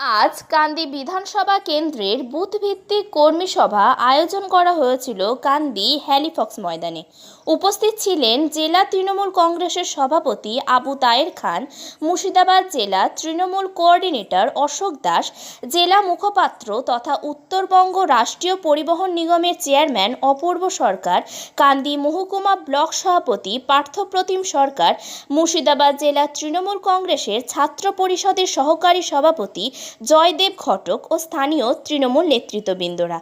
আজ কান্দি বিধানসভা কেন্দ্রের বুথভিত্তিক কর্মী সভা আয়োজন করা হয়েছিল কান্দি হ্যালিফক্স ময়দানে। উপস্থিত ছিলেন জেলা তৃণমূল কংগ্রেসের সভাপতি আবু তায়ের খান, মুর্শিদাবাদ জেলা তৃণমূল কোঅর্ডিনেটর অশোক দাস, জেলা মুখপাত্র তথা উত্তরবঙ্গ রাষ্ট্রীয় পরিবহন নিগমের চেয়ারম্যান অপূর্ব সরকার, কান্দি মহকুমা ব্লক সভাপতি পার্থপ্রতিম সরকার, মুর্শিদাবাদ জেলা তৃণমূল কংগ্রেসের ছাত্র পরিষদের সহকারী সভাপতি জয়দেব ঘটক ও স্থানীয় তৃণমূল নেতৃত্ববৃন্দরা।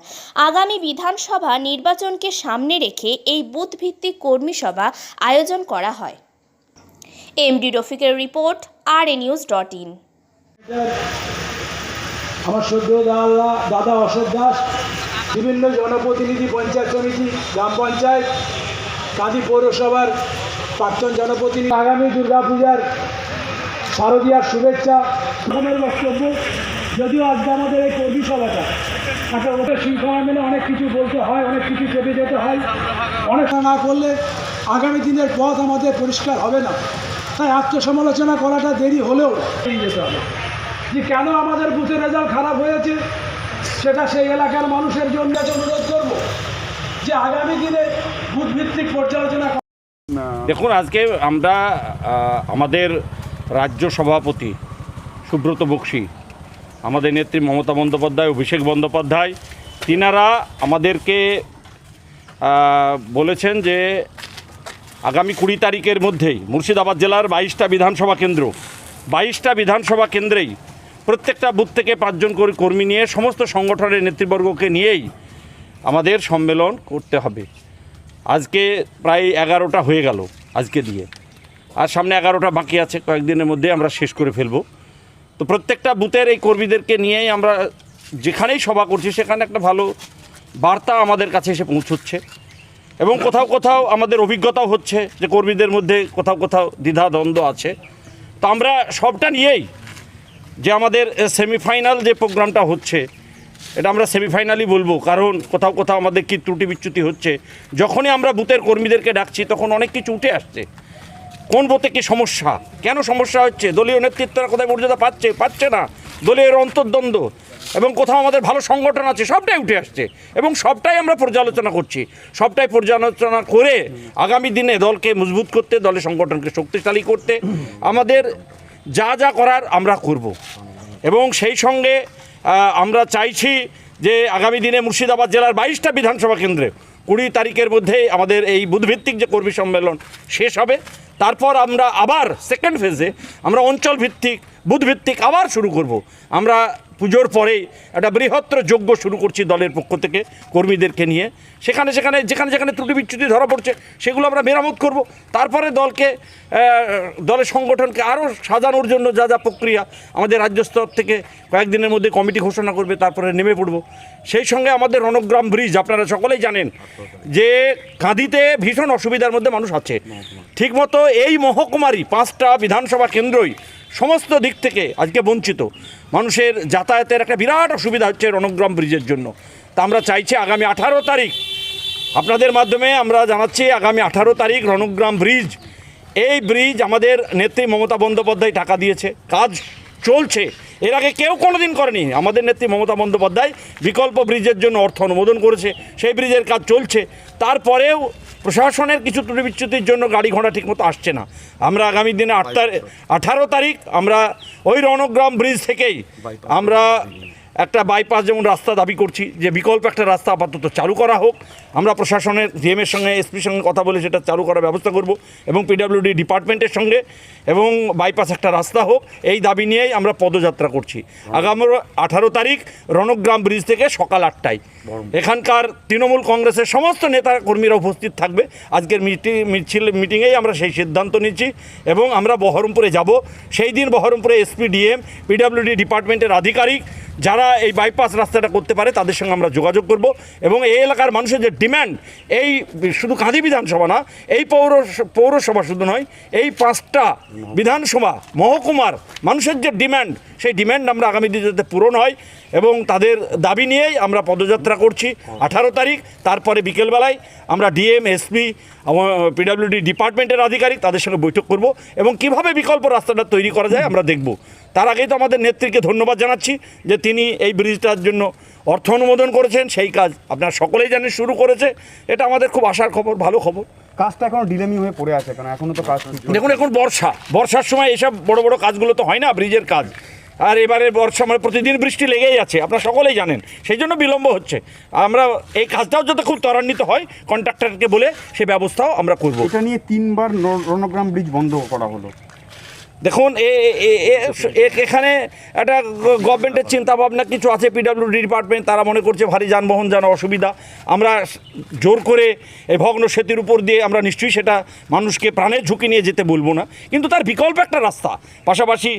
আগামী বিধানসভা নির্বাচনকে সামনে রেখে এই বুথভিত্তিক কর্মী সভা আয়োজন করা হয়। এমডি রফিকের রিপোর্ট আর এ নিউজ ডট ইন। আমার দাদা অশোক দাস, বিভিন্ন জনপ্রতিনিধি পঞ্চায়েত সমিতি, গ্রাম পঞ্চায়েত কাঁদি পৌরসভার প্রাক্তন জনপ্রতিনিধি, আগামী দুর্গাপূজার শারদীয়ার শুভেচ্ছা বক্তব্য। যদিও আজকে আমাদের এই কর্মী সভাটা একটা ওটা শৃঙ্খলা মেনে অনেক কিছু বলতে হয়, অনেক কিছু চেপে যেতে হয়। অনেক না করলে আগামী দিনের পথ আমাদের পরিষ্কার হবে না। তাই আত্মসমালোচনা করাটা দেরি হলেও এগিয়ে যেতে হবে। যে কেন আমাদের বুথের রেজাল্ট খারাপ হয়েছে, সেটা সেই এলাকার মানুষের জন্য অনুরোধ করব যে আগামী দিনে বুথ ভিত্তিক পর্যালোচনা দেখুন, আজকে আমরা আমাদের রাজ্য সভাপতি সুব্রত বক্সি আমাদের নেত্রী মমতা বন্দ্যোপাধ্যায়, অভিষেক বন্দ্যোপাধ্যায়, তিনারা আমাদেরকে বলেছেন যে আগামী কুড়ি তারিখের মধ্যেই মুর্শিদাবাদ জেলার বাইশটা বিধানসভা কেন্দ্র, বাইশটা বিধানসভা কেন্দ্রেই প্রত্যেকটা বুথ থেকে পাঁচজন করে কর্মী নিয়ে সমস্ত সংগঠনের নেতৃবর্গকে নিয়েই আমাদের সম্মেলন করতে হবে। আজকে প্রায় এগারোটা হয়ে গেল আজকে দিয়ে। আর সামনে এগারোটা বাকি আছে, কয়েকদিনের মধ্যে আমরা শেষ করে ফেলব। তো প্রত্যেকটা বুথের এই কর্মীদেরকে নিয়েই আমরা যেখানেই সভা করছি, সেখানে একটা ভালো বার্তা আমাদের কাছে এসে পৌঁছচ্ছে। এবং কোথাও কোথাও আমাদের অভিজ্ঞতাও হচ্ছে যে কর্মীদের মধ্যে কোথাও কোথাও দ্বিধা দ্বন্দ্ব আছে। তো আমরা সবটা নিয়েই যে আমাদের সেমিফাইনাল যে প্রোগ্রামটা হচ্ছে, এটা আমরা সেমিফাইনালই বলব, কারণ কোথাও কোথাও আমাদের কি ত্রুটি বিচ্যুতি হচ্ছে। যখনই আমরা বুথের কর্মীদেরকে ডাকছি, তখন অনেক কিছু উঠে আসছে। কোন কি সমস্যা? কেন সমস্যা হচ্ছে? দলীয় নেতৃত্বরা কোথায় মর্যাদা পাচ্ছে? পাচ্ছে না। দলীয় অন্তর্দ্বন্দ্ব এবং কোথাও আমাদের ভালো সংগঠন আছে, সবটাই উঠে আসছে এবং সবটাই আমরা পর্যালোচনা করছি। সবটাই পর্যালোচনা করে আগামী দিনে দলকে মজবুত করতে, দলের সংগঠনকে শক্তিশালী করতে আমাদের যা যা করার আমরা করব। এবং সেই সঙ্গে আমরা চাইছি যে আগামী দিনে মুর্শিদাবাদ জেলার বাইশটা বিধানসভা কেন্দ্রে কুড়ি তারিখের মধ্যে আমাদের এই বুধভিত্তিক যে কর্মী সম্মেলন শেষ হবে। তারপর আমরা আবার সেকেন্ড ফেজে আমরা অঞ্চল ভিত্তিক বুধভিত্তিক আবার শুরু করব। আমরা পুজোর পরেই একটা বৃহত্তর যজ্ঞ শুরু করছি দলের পক্ষ থেকে, কর্মীদেরকে নিয়ে। সেখানে সেখানে, যেখানে যেখানে ত্রুটি বিচ্যুতি ধরা পড়ছে, সেগুলো আমরা মেরামত করব। তারপরে দলকে দলের সংগঠনকে আরও সাজানোর জন্য যা যা প্রক্রিয়া আমাদের রাজ্য স্তর থেকে কয়েকদিনের মধ্যে কমিটি ঘোষণা করবে, তারপরে নেমে পড়ব। সেই সঙ্গে আমাদের রণগ্রাম ব্রিজ, আপনারা সকলেই জানেন যে কাঁদিতে ভীষণ অসুবিধার মধ্যে মানুষ আছে। ঠিকমতো এই মহকুমারই পাঁচটা বিধানসভা কেন্দ্রই সমস্ত দিক থেকে আজকে বঞ্চিত। মানুষের যাতায়াতের একটা বিরাট অসুবিধা হচ্ছে রণগ্রাম ব্রিজের জন্য। তা আমরা চাইছি আগামী আঠারো তারিখ, আপনাদের মাধ্যমে আমরা জানাচ্ছি আগামী আঠারো তারিখ রণগ্রাম ব্রিজ। এই ব্রিজ আমাদের নেত্রী মমতা বন্দ্যোপাধ্যায় টাকা দিয়েছে, কাজ চলছে। এর আগে কেউ কোনোদিন করেনি। আমাদের নেত্রী মমতা বন্দ্যোপাধ্যায় বিকল্প ব্রিজের জন্য অর্থ অনুমোদন করেছে, সেই ব্রিজের কাজ চলছে। তারপরেও প্রশাসনের কিছু ত্রুটি বিচ্যুতির জন্য গাড়ি ঘোড়া ঠিকমতো আসছে না। আমরা আগামী দিনে আট তারিখ আঠারো তারিখ আমরা ওই রণগ্রাম ব্রিজ থেকেই আমরা একটা বাইপাস যেমন রাস্তা দাবি করছি যে বিকল্প একটা রাস্তা আপাতত চালু করা হোক। আমরা প্রশাসনের ডিএমের সঙ্গে এসপির সঙ্গে কথা বলে সেটা চালু করার ব্যবস্থা করব এবং পিডাব্লিউডি ডিপার্টমেন্টের সঙ্গে এবং বাইপাস একটা রাস্তা হোক এই দাবি নিয়েই আমরা পদযাত্রা করছি। আগামী আঠারো তারিখ রণগ্রাম ব্রিজ থেকে সকাল আটটায়। এখানকার তৃণমূল কংগ্রেসের সমস্ত নেতা কর্মীরা উপস্থিত থাকবে। আজকের মিটিং মিছিল মিটিংয়েই আমরা সেই সিদ্ধান্ত নিচ্ছি এবং আমরা বহরমপুরে যাব। সেই দিন বহরমপুরে এসপি ডিএম পিডাব্লিউডি ডিপার্টমেন্টের আধিকারিক যারা এই বাইপাস রাস্তাটা করতে পারে, তাদের সঙ্গে আমরা যোগাযোগ করব এবং এই এলাকার মানুষের যে ডিম্যান্ড এই শুধু কাঁদি বিধানসভা না, এই পৌর, পৌরসভা শুধু নয়, এই পাঁচটা বিধানসভা, মহকুমার মানুষের যে ডিম্যান্ড সেই ডিম্যান্ড আমরা আগামী দিনে যাতে পূরণ হয় এবং তাদের দাবি নিয়েই আমরা পদযাত্রা করছি আঠারো তারিখ। তারপরে বিকেলবেলায় আমরা ডিএম, এসপি পিডাব্লিউডি ডিপার্টমেন্টের আধিকারিক তাদের সঙ্গে বৈঠক করব এবং কীভাবে বিকল্প রাস্তাটা তৈরি করা যায় আমরা দেখব। তার আগেই তো আমাদের নেত্রীকে ধন্যবাদ জানাচ্ছি যে তিনি এই ব্রিজটার জন্য অর্থ অনুমোদন করেছেন সেই কাজ আপনারা সকলেই জানেন শুরু করেছে। এটা আমাদের খুব আশার খবর ভালো খবর। কাজটা এখন ডিলেমি হয়ে পড়ে আছে কারণ এখনও তো কাজ। দেখুন এখন বর্ষা। বর্ষার সময় এসব বড় বড় কাজগুলো তো হয় না ব্রিজের কাজ। আর এবারে বর্ষা মানে প্রতিদিন বৃষ্টি লেগেই আছে আপনারা সকলেই জানেন। সেই জন্য বিলম্ব হচ্ছে। আমরা এই কাজটাও যাতে খুব ত্বরান্বিত হয় কন্ট্রাক্টরকে বলে সে ব্যবস্থাও আমরা করব। এটা নিয়ে তিনবার রণগ্রাম ব্রিজ বন্ধ করা হলো। দেখুন এখানে একটা গভর্নমেন্টের চিন্তা ভাবনা কিছু আছে পিডাব্লিউডি ডিপার্টমেন্ট তারা মনে করছে ভারী যানবাহন যান অসুবিধা। আমরা জোর করে এই ভগ্ন সেতুর উপর দিয়ে আমরা নিশ্চয়ই সেটা মানুষকে প্রাণের ঝুঁকি নিয়ে যেতে বলব না। কিন্তু তার বিকল্প একটা রাস্তা, পাশাপাশি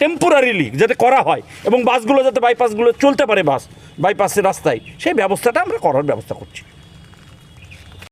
টেম্পোরারিলি যাতে করা হয় এবং বাসগুলো যাতে বাইপাসগুলো চলতে পারে বাস বাইপাসের রাস্তায়, সেই ব্যবস্থাটা আমরা করার ব্যবস্থা করছি।